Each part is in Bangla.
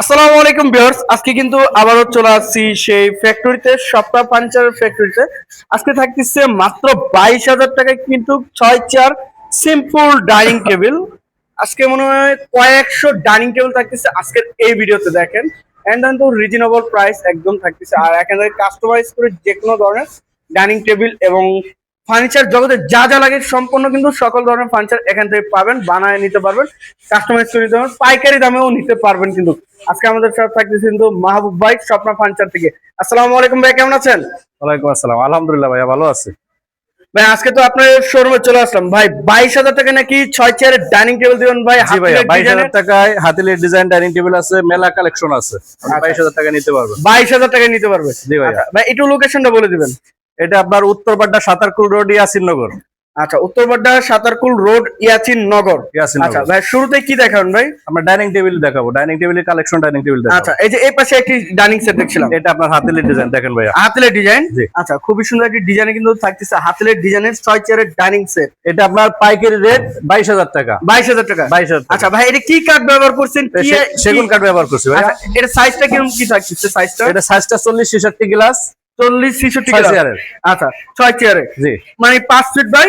আসসালামু আলাইকুম ভিউয়ার্স, আজকে কিন্তু আবারও চলে আসছি সেই ফ্যাক্টরিতে সপ্তাহ পাঞ্চার ফ্যাক্টরিতে আজকে থাকতেছে মাত্র বাইশ হাজার টাকায় কিন্তু ছয় চেয়ার সিম্পল ডাইনিং টেবিল আজকে মনে হয় কয়েকশো ডাইনিং টেবিল থাকতেছে আজকের এই ভিডিওতে, দেখেন। এন্ড তো রিজনেবল প্রাইস একদম থাকতেছে। আর এখানে কাস্টমাইজ করে যে কোনো ধরনের ডাইনিং টেবিল এবং ফার্নিচার জগতে যা যা লাগে সম্পূর্ণ কিন্তু সকল ধরনের ফার্নিচার এখান থেকে পাবেন বানায় নিতে পারবেন কাস্টমাইজ করে নিতে পারবেন পাইকারি দামেও নিতে পারবেন কিন্তু। আজকে আমাদের সাথে থাকতেছে কিন্তু মাহবুব ভাই স্বপ্না ফার্নিচার থেকে। আসসালামু আলাইকুম ভাই কেমন আছেন? ওয়ালাইকুম আসসালাম। আলহামদুলিল্লাহ ভাইয়া ভালো আছে। ভাই আজকে তো আপনার শোরুমে চলে আসলাম। ভাই বাইশ হাজার টাকা নাকি ছয় চেয়ারের ডাইনিং টেবিল দিবেন ভাই জি ভাইয়া বাইশ হাজার টাকায় হাতিলের ডিজাইন ডাইনিং টেবিল আছে মেলা কালেকশন আছে। বাইশ হাজার টাকা নিতে পারবে বাইশ হাজার টাকা নিতে পারবে। জি ভাইয়া। আচ্ছা, ভাই একটু লোকেশনটা বলে দিবেন। এটা আপনার উত্তরপাড্ডা সাতারকুল রোড ইয়াসিননগর আচ্ছা উত্তরপাড্ডা সাতারকুল রোড ইয়াচিন নগর। আচ্ছা ভাই শুরুতে কি দেখাবেন ভাই? আমরা ডাইনিং টেবিল দেখাবো। ডাইনিং টেবিলের কালেকশন ডাইনিং টেবিল আচ্ছা এই যে এই পাশে একটি ডাইনিং সেট দেখছিলাম। এটা আপনার হাতিলের ডিজাইন দেখেন ভাইয়া। হাতেলের ডিজাইন। আচ্ছা খুবই সুন্দর একটি ডিজাইনে কিন্তু থাকতেছে হাতেলের ডিজাইনের ছয় চেয়ারের ডাইনিং সেট। এটা আপনার পাইকারি রেট বাইশ হাজার টাকা। বাইশ হাজার টাকা? বাইশ হাজার আচ্ছা ভাই এটা কি কাঠ ব্যবহার করছেন? কি সেগুন কাঠ ব্যবহার করছি ভাইয়া। আচ্ছা এটা সাইজটা কীরকম কি থাকতেছে? সাইজটা এটা সাইজটা চল্লিশ ছেষট্টি গ্লাস চল্লিশ ছেষট্টি চেয়ারের আচ্ছা ছয় চেয়ারে জি। মানে পাঁচ ফিট বাই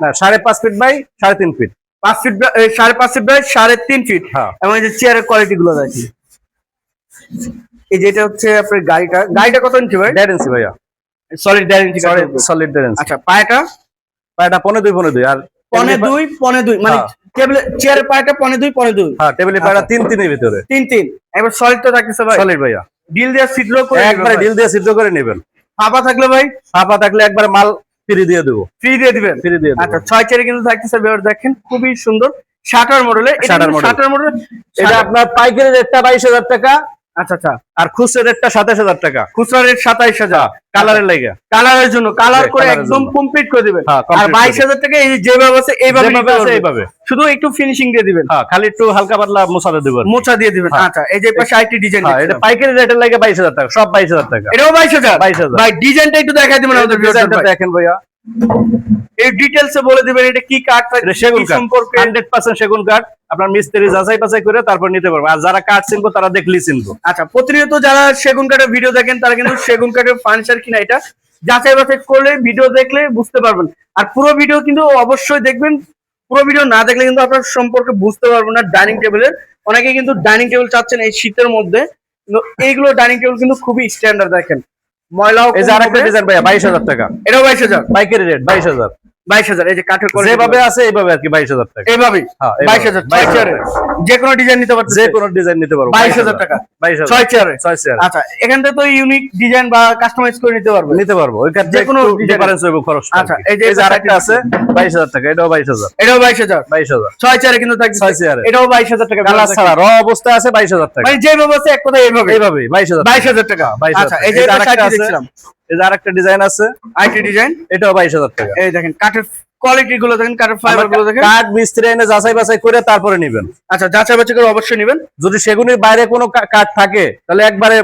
না সাড়ে পাঁচ ফিট বাই সাড়ে তিন ফিট পাঁচ ফিট সাড়ে পাঁচ ফিট বাই সাড়ে তিন ফিট হ্যাঁ। এবং এই যে চেয়ারের কোয়ালিটি গুলো দেখি এই যেটা হচ্ছে আপনার গাড়িটা গাড়িটা কত ইঞ্চি ভাই? দেড় ইঞ্চি ভাইয়া। সলিড দেড় ইঞ্চি সলিড দেড় ইঞ্চি আচ্ছা পায়াটা? এটা পনেরো দুই পনেরো দুই। আর পনে দুই পনে দুই। মানে। টেবিল চেয়ারের পায়াটা পনে দুই পনে দুই। হ্যাঁ টেবিলের পায়রা তিন তিনের ভিতরে। তিন তিন। এবার সলিড তো থাকতেছে ভাই? সলিড ভাইয়া। ডিল দেওয়া সিদ্ধ করে একবারে ডিল দিয়ে সিদ্ধ করে নেবেন। ফাঁপা থাকলে ভাই ফাঁপা থাকলে একবার মাল ফ্রি দিয়ে দেবো। ফ্রি দিয়ে দিবেন? ফ্রি দিয়ে আচ্ছা ছয় চারি কিন্তু থাকতেছে বের দেখেন খুবই সুন্দর। শাটার মডেলে Shutter model। শাটার মডেল এটা আপনার পাইকারি রেটটা বাইশ হাজার টাকা আচ্ছা আচ্ছা। আর খুচরা রেটটা সাতাশ হাজার টাকা। খুচরা রেট সাতাইশ হাজার। কালারের লাগে। কালারের জন্য কালার করে একদম কমপ্লিট করে দিবেন। হ্যাঁ, আর বাইশ হাজার টাকা এই যেভাবে আছে এইভাবে। এইভাবে। শুধু একটু ফিনিশিং দিয়ে দিবেন। হ্যাঁ খালি একটু হালকা পাতলা মশলা দেবেন। মোছা দিয়ে দিবেন। হ্যাঁ। আচ্ছা এই যে পাশে আইটি ডিজাইন হ্যাঁ এটা পাইকারি রেটের লাগে বাইশ হাজার টাকা সব বাইশ হাজার টাকা। এটাও বাইশ হাজার? 22,000 ভাই ডিজাইনটা একটু দেখাই দিবেন আমাদের দেখেন ভাইয়া। এই ডিটেলস এ বলে দিবেন এটা কি কাঠ সেগুন সম্পর্কে। হান্ড্রেড পার্সেন্ট সেগুন কাঠ আপনার মিস্ত্রি যাচাই বাছাই করে তারপর নিতে পারবে আর যারা কাঠ চিনবো তারা দেখলেই চিনবো আচ্ছা প্রতিনিয়ত যারা সেগুন কাঠের ভিডিও দেখেন তারা কিন্তু সেগুন কাঠের ফার্নিচার কিনা এটা যাচাই বাছাই করলে ভিডিও দেখলে বুঝতে পারবেন। আর পুরো ভিডিও কিন্তু অবশ্যই দেখবেন। পুরো ভিডিও না দেখলে কিন্তু আপনার সম্পর্কে বুঝতে পারবেন না ডাইনিং টেবিলের অনেকে কিন্তু ডাইনিং টেবিল চাচ্ছেন এই শীতের মধ্যে। কিন্তু এইগুলো ডাইনিং টেবিল কিন্তু খুবই স্ট্যান্ডার্ড দেখেন। ময়লাও এই যে আরেকটা ডিজাইন ভাইয়া বাইশ হাজার টাকা। এটাও বাইশ হাজার। পাইকারি রেট বাইশ হাজার। বাইশ হাজার এই যে কাঠের যেভাবে আছে এইভাবে আর কি বাইশ হাজার টাকা। এইভাবেই? হ্যাঁ, এইভাবে। বাইশ হাজার ছয় 22,000 চেয়ারে যে কোনো ডিজাইন নিতে যে কোনো ডিজাইন নিতে পারব। 22,000 টাকা। বাইশ হাজার। ছয় চেয়ারে ছয় চেয়ার আচ্ছা এখান তো ইউনিক ডিজাইন বা কাস্টমাইজ করে নিতে পারবে। নিতে পারব। ওই কাছে যে কোনো ডিফারেন্স হবে খরচ আচ্ছা, এই যে আরেকটা আছে বাইশ হাজার টাকা এটাও বাইশ হাজার। এটাও বাইশ হাজার। বাইশ ছয় চেয়ারে কিন্তু থাকবে ছয় চেয়ারে। এটাও বাইশ হাজার টাকা। কালার ছাড়া র অবস্থা আছে বাইশ হাজার টাকা। মানে যেভাবে আছে এক কথা এইভাবে। এইভাবে বাইশ হাজার বাইশ হাজার টাকা। বাইশ আচ্ছা এই যে আরেকটা আছে। এই যে আরেকটা ডিজাইন আছে। আইটি ডিজাইন এটাও বাইশ হাজার টাকা। এই দেখেন কাঠের কোয়ালিটি গুলো দেখেন কাঠের ফাইবারগুলো দেখেন। কাঠ মিস্ত্রি এনে যাচাই বাছাই করে তারপরে নিবেন। আচ্ছা যাচাই বাছাই করে অবশ্যই নেবেন। যদি সেগুনের বাইরে কোনো কাঠ থাকে তাহলে একবারে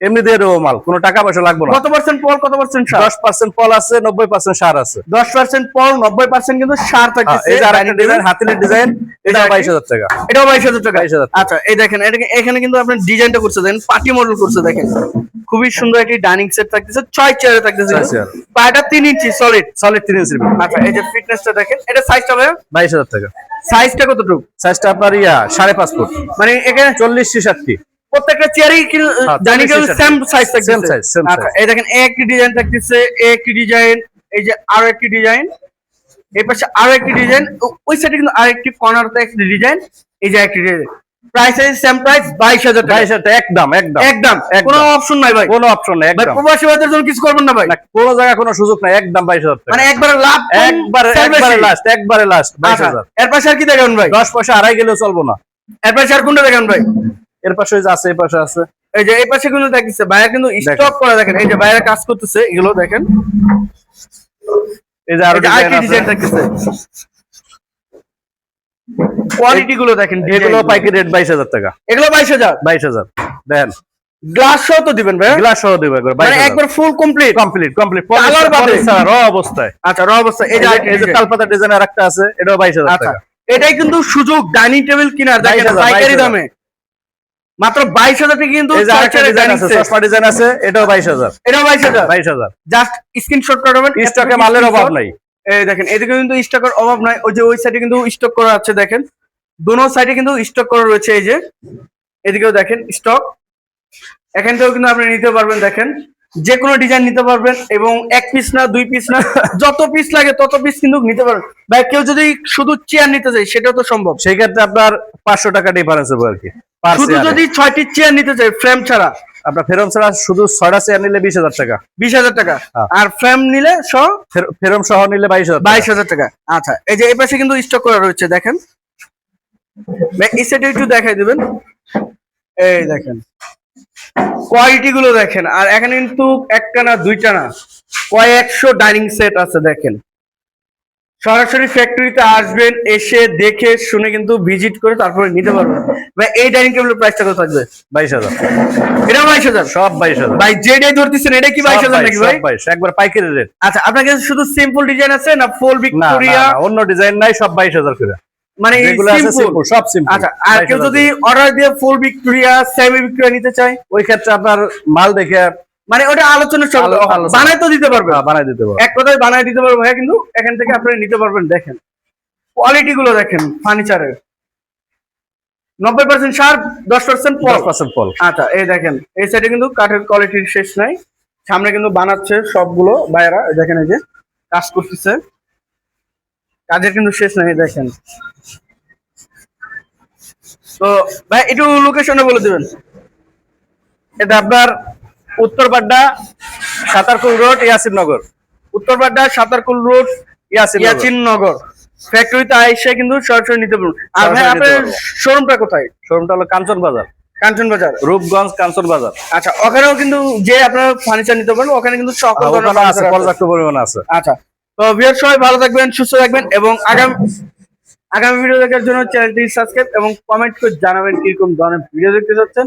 এমনি দিয়ে দেবো মাল কোনো টাকা পয়সা লাগবে না। কত পার্সেন্ট পল কত পার্সেন্ট সার? দশ পার্সেন্ট ফল আছে নব্বই পার্সেন্ট সার আছে। দশ পার্সেন্ট পল নব্বই পার্সেন্ট কিন্তু সার হ্যাঁ, ডিজাইন হাতিলের ডিজাইন এটা এটা বাইশ হাজার টাকা। এটাও বাইশ হাজার টাকা? 22,000 টাকা। আচ্ছা এই দেখেন এটা এখানে কিন্তু আপনার ডিজাইনটা করছে দেখেন পার্টি মডেল করছে দেখেন। খুবই সুন্দর একটি ডাইনিং সেট থাকতেছে ছয় চেয়ারে থাকতেছে। পাটা তিন ইঞ্চি সলিড সলিড ইঞ্চি আচ্ছা এই যে ফিটনেসটা দেখেন এটা সাইজটা ভাই বাইশ হাজার টাকা। সাইজটা কতটুকু? সাইজটা আপনার ইয়া সাড়ে পাঁচ ফুট। মানে এখানে চল্লিশ ছেষট্টি প্রত্যেকটা চেয়ারই হ্যাঁ, ডাইনিং টেবিল সেম সাইজ থাকছে Same size, আচ্ছা এই দেখেন এই একটি ডিজাইন থাকতেছে এই একটি ডিজাইন এই যে আরও একটি ডিজাইন এই পাশে আরও একটি ডিজাইন ওই সাইডে কিন্তু আরেকটি কর্নারতে একটি ডিজাইন এই যে একটি ডিজাইন প্রাইস আছে সেম প্রাইস বাইশ হাজার টাকা। বাইশ হাজার একদম একদম। একদম। কোনো অপশন নাই ভাই। কোনো অপশন নেই একদম। প্রবাসী ভাইদের জন্য কিছু করবেন না ভাই। না, কোনো জায়গায় কোনো সুযোগ নাই একদম বাইশ হাজার টাকা। মানে একবারে লাভ একবারে একবারে লাস্ট একবারে লাস্ট আচ্ছা, হাজার। এর পাশে আর কি দেখাবেন ভাই? দশ পয়সা আড়াই গেলেও চলবো না। এর পাশে আর কোনটা দেখাবেন ভাই? এর পাশে যে আছে এই পাশে আছে। এই যে এই পাশে কিন্তু দেখতেছে ভাইয়া কিন্তু দেখেন। স্টক করা দেখেন। এই যে ভাইয়া কাজ করতেছে এগুলো দেখেন। এই যে আরও ডিজাইন আরেকটি ডিজাইন আছে থাকতেছে। কোয়ালিটি গুলো দেখেন এগুলো পাইকারি রেট বাইশ হাজার টাকা। এগুলো বাইশ হাজার? বাইশ হাজার। দেখেন। গ্লাস সহ তো দিবেন ভাই গ্লাস সহ দেবো একবার মানে একবার full complete complete complete Colour বাদে। র অবস্থায়। আচ্ছা র অবস্থা এই যে এই যে। তালপাতা ডিজাইন আর একটা আছে এটাও বাইশ হাজার আচ্ছা। টাকা। এটাই কিন্তু সুযোগ ডাইনিং টেবিল কিনার। দেখেন 22,000, পাইকারি দামে। মাত্র বাইশ হাজার টাকা কিন্তু। চশমা ডিজাইন আছে এটাও বাইশ হাজার। এটাও বাইশ হাজার? বাইশ হাজার। জাস্ট স্ক্রিনশট করবেন স্টকে মালের অভাব নাই। এই দেখেন এদিকে কিন্তু স্টকের অভাব নাই। ওই যে ওই সাইডে কিন্তু স্টক করা আছে দেখেন। দোনো সাইডে কিন্তু স্টক করা রয়েছে এই যে। এদিকেও দেখেন স্টক এখান থেকেও কিন্তু আপনি নিতে পারবেন দেখেন। যে কোনো ডিজাইন নিতে পারবেন এবং এক পিস না দুই পিস না যত পিস লাগে তত পিস কিন্তু নিতে পারবেন। বা কেউ যদি শুধু চেয়ার নিতে চায় সেটাও তো সম্ভব। সেই ক্ষেত্রে আপনার পাঁচশো টাকা ডিফারেন্স হবে আর কি। শুধু যদি ছয়টি চেয়ার নিতে চাই ফ্রেম ছাড়া। আপনার ফেরম ছাড়া শুধু ছয়টা চেয়ার নিলে বিশ হাজার টাকা। বিশ হাজার টাকা। হ্যাঁ। আর ফ্রেম নিলে সহ ফের- ফেরম সহ নিলে বাইশ হাজার বাইশ হাজার টাকা। আচ্ছা এই যে এই পাশে কিন্তু স্টক করা রয়েছে দেখেন। এই একটু দেখাই দিবেন। এই দেখেন। কোয়ালিটি গুলো দেখেন। আর এখানে কিন্তু একটা না দুইটা না কয়েকশো ডাইনিং সেট আছে দেখেন। সরাসরি ফ্যাক্টরিতে আসবেন এসে দেখে শুনে কিন্তু ভিজিট করে তারপরে নিতে পারবেন। ভাই এই ডাইনিং টেবিলের প্রাইসটা কত থাকবে? বাইশ হাজার। এটা বাইশ হাজার? সব বাইশ হাজার। ভাই যেটাই ধরতেছেন এটা কি বাইশ হাজার নাকি ভাই? বাইশ একবার পাইকারি রেট আচ্ছা আপনার কাছে শুধু সিম্পল ডিজাইন আছে না ফুল ভিক্টোরিয়া অন্য ডিজাইন নাই সব বাইশ হাজার করে। মানে সব সিম্পল আচ্ছা আর কেউ যদি অর্ডার দিয়ে ফুল ভিক্টোরিয়া সেমি ভিক্টোরিয়া নিতে চায়? ওই ক্ষেত্রে আপনার মাল দেখে মানে ওটা আলোচনা। বানাই তো দিতে পারবে বানাই দিতে পারব। এক কথায় বানাই দিতে পারব। ভাইয়া কিন্তু এখান থেকে আপনি নিতে পারবেন। দেখেন কোয়ালিটি গুলো দেখেন ফার্নিচারের নব্বই পার্সেন্ট সার দশ পার্সেন্ট পার্সেন্ট ফল। আচ্ছা এই দেখেন এই সাইডে কিন্তু কাঠের কোয়ালিটির শেষ নাই। সামনে কিন্তু বানাচ্ছে সবগুলো এই দেখেন এই যে কাজ করতেছে। কাজের কিন্তু শেষ নাই দেখেন। তো ভাই একটু লোকেশনে বলে দিবেন। এটা আপনার উত্তরপাড্ডা সাতারকুল রোড ইয়াসিননগর। উত্তরপাড্ডা সাতারকুল রোড ইয়াসিন নগর ফ্যাক্টরিতে আইসে কিন্তু সরাসরি নিতে পারবেন আর ভাই আপনার শোরুমটা কোথায়? শোরুমটা হলো কাঞ্চন বাজার। কাঞ্চন বাজার। রূপগঞ্জ কাঞ্চন বাজার। আচ্ছা ওখানেও কিন্তু যে আপনার ফার্নিচার নিতে পারেন ওখানে কিন্তু সকল ধরনের আছে আছে। পর্যাপ্ত পরিমাণ আছে। আচ্ছা তো ভিউয়ার সবাই ভালো থাকবেন সুস্থ থাকবেন এবং আগামী আগামী ভিডিও দেখার জন্য চ্যানেলটি সাবস্ক্রাইব এবং কমেন্ট করে জানাবেন কীরকম ধরনের ভিডিও দেখতে চাচ্ছেন।